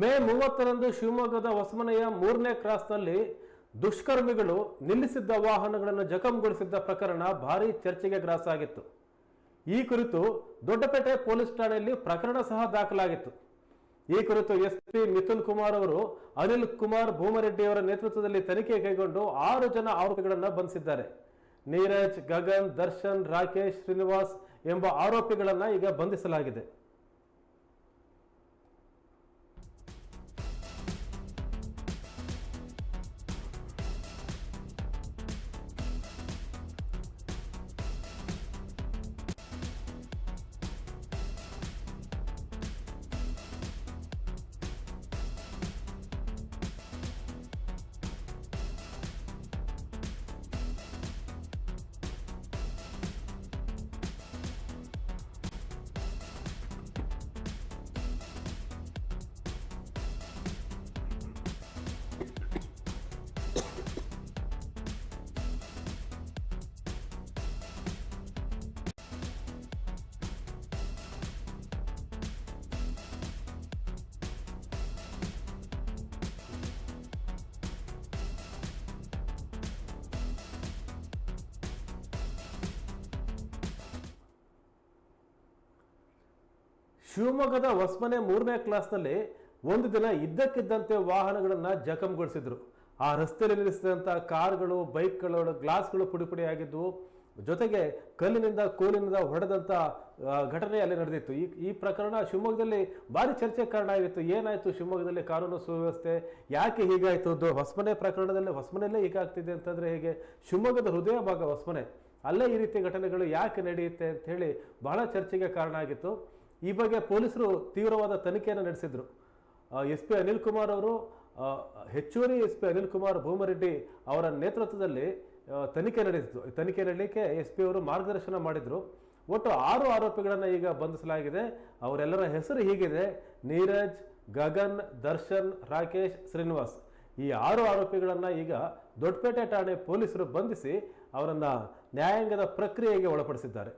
ಮೇ ಮೂವತ್ತರಂದು ಶಿವಮೊಗ್ಗದ ಹೊಸಮನೆಯ ಮೂರನೇ ಕ್ರಾಸ್ನಲ್ಲಿ ದುಷ್ಕರ್ಮಿಗಳು ನಿಲ್ಲಿಸಿದ್ದ ವಾಹನಗಳನ್ನು ಜಖಂಗೊಳಿಸಿದ್ದ ಪ್ರಕರಣ ಭಾರೀ ಚರ್ಚೆಗೆ ಗ್ರಾಸಾಗಿತ್ತು ಈ ಕುರಿತು ದೊಡ್ಡಪೇಟೆ ಪೊಲೀಸ್ ಠಾಣೆಯಲ್ಲಿ ಪ್ರಕರಣ ಸಹ ದಾಖಲಾಗಿತ್ತು. ಈ ಕುರಿತು ಎಸ್ ಪಿ ಮಿಥುನ್ ಕುಮಾರ್ ಅವರು, ಅನಿಲ್ ಕುಮಾರ್ ಭೂಮರೆಡ್ಡಿ ಅವರ ನೇತೃತ್ವದಲ್ಲಿ ತನಿಖೆ ಕೈಗೊಂಡು ಆರು ಜನ ಆರೋಪಿಗಳನ್ನು ಬಂಧಿಸಿದ್ದಾರೆ. ನೀರಜ್, ಗಗನ್, ದರ್ಶನ್, ರಾಕೇಶ್ ಶ್ರೀನಿವಾಸ್ ಎಂಬ ಆರೋಪಿಗಳನ್ನು ಈಗ ಬಂಧಿಸಲಾಗಿದೆ. ಶಿವಮೊಗ್ಗದ ಹೊಸ್ಮನೆ ಮೂರನೇ ಕ್ಲಾಸ್ನಲ್ಲಿ ಒಂದು ದಿನ ಇದ್ದಕ್ಕಿದ್ದಂತೆ ವಾಹನಗಳನ್ನು ಜಖಂಗೊಳಿಸಿದ್ರು. ಆ ರಸ್ತೆಯಲ್ಲಿ ನಿಲ್ಲಿಸಿದಂಥ ಕಾರ್ಗಳು, ಬೈಕ್ಗಳು, ಗ್ಲಾಸ್ಗಳು ಪುಡಿ ಆಗಿದ್ವು ಜೊತೆಗೆ ಕಲ್ಲಿನಿಂದ ಕೋಲಿನಿಂದ ಹೊಡೆದಂಥ ಘಟನೆ ಅಲ್ಲಿ ನಡೆದಿತ್ತು. ಈ ಈ ಪ್ರಕರಣ ಶಿವಮೊಗ್ಗದಲ್ಲಿ ಭಾರಿ ಚರ್ಚೆಗೆ ಕಾರಣ ಆಗಿತ್ತು. ಏನಾಯಿತು ಶಿವಮೊಗ್ಗದಲ್ಲಿ ಕಾನೂನು ಸುವ್ಯವಸ್ಥೆ? ಯಾಕೆ ಹೀಗಾಯಿತು? ಅದು ಹೊಸ್ಮನೆ ಪ್ರಕರಣದಲ್ಲಿ ಹೊಸ್ಮನೆಯಲ್ಲೇ ಹೀಗಾಗ್ತಿದೆ ಅಂತಂದರೆ ಹೇಗೆ? ಶಿವಮೊಗ್ಗದ ಹೃದಯ ಭಾಗ ಹೊಸ್ಮನೆ. ಅಲ್ಲೇ ಈ ರೀತಿಯ ಘಟನೆಗಳು ಯಾಕೆ ನಡೆಯುತ್ತೆ ಅಂತ ಹೇಳಿ ಬಹಳ ಚರ್ಚೆಗೆ ಕಾರಣ ಆಗಿತ್ತು. ಈ ಬಗ್ಗೆ ಪೊಲೀಸರು ತೀವ್ರವಾದ ತನಿಖೆಯನ್ನು ನಡೆಸಿದರು. ಎಸ್ ಪಿ ಅನಿಲ್ ಕುಮಾರ್ ಅವರು ಹೆಚ್ಚುವರಿ ಎಸ್ ಪಿ ಅನಿಲ್ ಕುಮಾರ್ ಭೂಮರೆಡ್ಡಿ ಅವರ ನೇತೃತ್ವದಲ್ಲಿ ತನಿಖೆ ನಡೆಸಿತು ತನಿಖೆ ನಡೆಯಲಿಕ್ಕೆ ಎಸ್ ಪಿ ಅವರು ಮಾರ್ಗದರ್ಶನ ಮಾಡಿದರು. ಒಟ್ಟು ಆರು ಆರೋಪಿಗಳನ್ನು ಈಗ ಬಂಧಿಸಲಾಗಿದೆ. ಅವರೆಲ್ಲರ ಹೆಸರು ಹೀಗಿದೆ. ನೀರಜ್, ಗಗನ್, ದರ್ಶನ್, ರಾಕೇಶ್, ಶ್ರೀನಿವಾಸ್. ಈ ಆರು ಆರೋಪಿಗಳನ್ನು ಈಗ ದೊಡ್ಡಪೇಟೆ ಠಾಣೆ ಪೊಲೀಸರು ಬಂಧಿಸಿ ಅವರನ್ನು ನ್ಯಾಯಾಂಗದ ಪ್ರಕ್ರಿಯೆಗೆ ಒಳಪಡಿಸಿದ್ದಾರೆ.